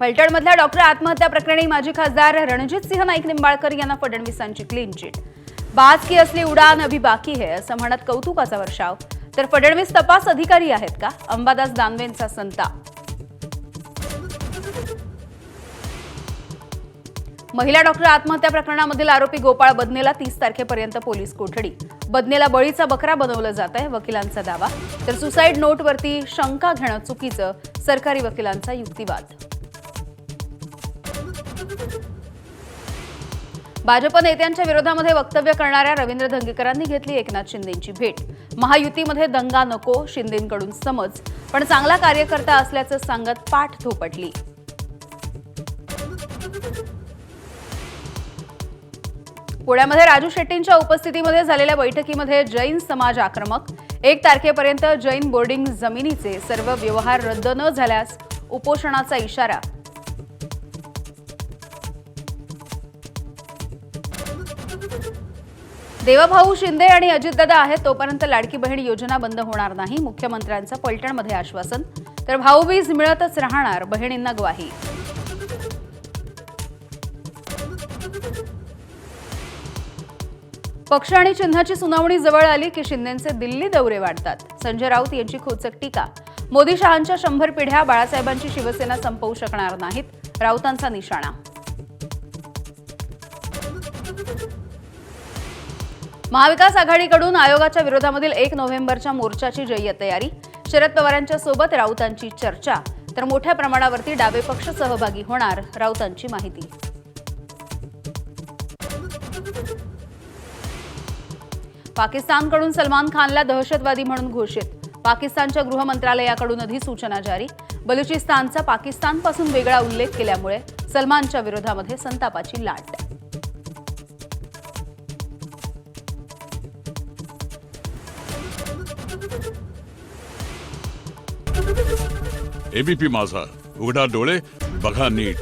फलटणमधल्या doctor आत्महत्या प्रकरणी माजी खासदार रणजित सिंह नाईक निंबाळकर यांना फडणवीसांची क्लीन चिट बाज की असली उडान अभी बाकी है असं म्हणत कौतुकाचा वर्षाव. तर फडणवीस तपास अधिकारी आहेत का? अंबादास दानवेंचा संताप. महिला डॉक्टर आत्महत्या प्रकरणामधील आरोपी गोपाळ बदनेला तीस तारखेपर्यंत पोलीस कोठडी. बदनेला बळीचा बकरा बनवलं जात आहे वकिलांचा दावा. तर सुसाईड नोटवरती शंका घेणं चुकीचं सरकारी वकिलांचा युक्तिवाद. भाजप नेत्यांच्या विरोधामध्ये वक्तव्य करणाऱ्या रवींद्र धंगेकरांनी घेतली एकनाथ शिंदेंची भेट. महायुतीमध्ये दंगा नको शिंदेंकडून समज. पण चांगला कार्यकर्ता असल्याचं सांगत पाठ थोपटली. पुण्यामध्ये राजू शेट्टींच्या उपस्थितीमध्ये झालेल्या बैठकीमध्ये जैन समाज आक्रमक. एक तारखेपर्यंत जैन बोर्डिंग जमिनीचे सर्व व्यवहार रद्द न झाल्यास उपोषणाचा इशारा. देवभाऊ शिंदे आणि अजितदादा आहेत तोपर्यंत लाडकी बहीण योजना बंद होणार नाही मुख्यमंत्र्यांचं पलटणमध्ये आश्वासन. तर भाऊबीज मिळतच राहणार बहिणींना ग्वाही. पक्ष आणि चिन्हाची सुनावणी जवळ आली की शिंदेचे दिल्ली दौरे वाढतात. संजय राऊत यांची खोचक टीका. मोदी शहांच्या शंभर पिढ्या बाळासाहेबांची शिवसेना संपवू शकणार नाहीत राऊतांचा निशाणा. महाविकास आघाडीकडून आयोगाच्या विरोधामधील एक नोव्हेंबरच्या मोर्चाची जय्य तयारी. शरद पवारांच्या सोबत राऊतांची चर्चा. तर मोठ्या प्रमाणावरती डावे पक्ष सहभागी होणार राऊतांची माहिती. पाकिस्तानकडून सलमान खानला दहशतवादी म्हणून घोषित. पाकिस्तानच्या गृह मंत्रालयाकडून अधिसूचना जारी. बलुचिस्तानचा पाकिस्तानपासून वेगळा उल्लेख केल्यामुळे सलमानच्या विरोधामध्ये संतापाची लाट. एबीपी माझा. उघडा डोळे बघा नीट.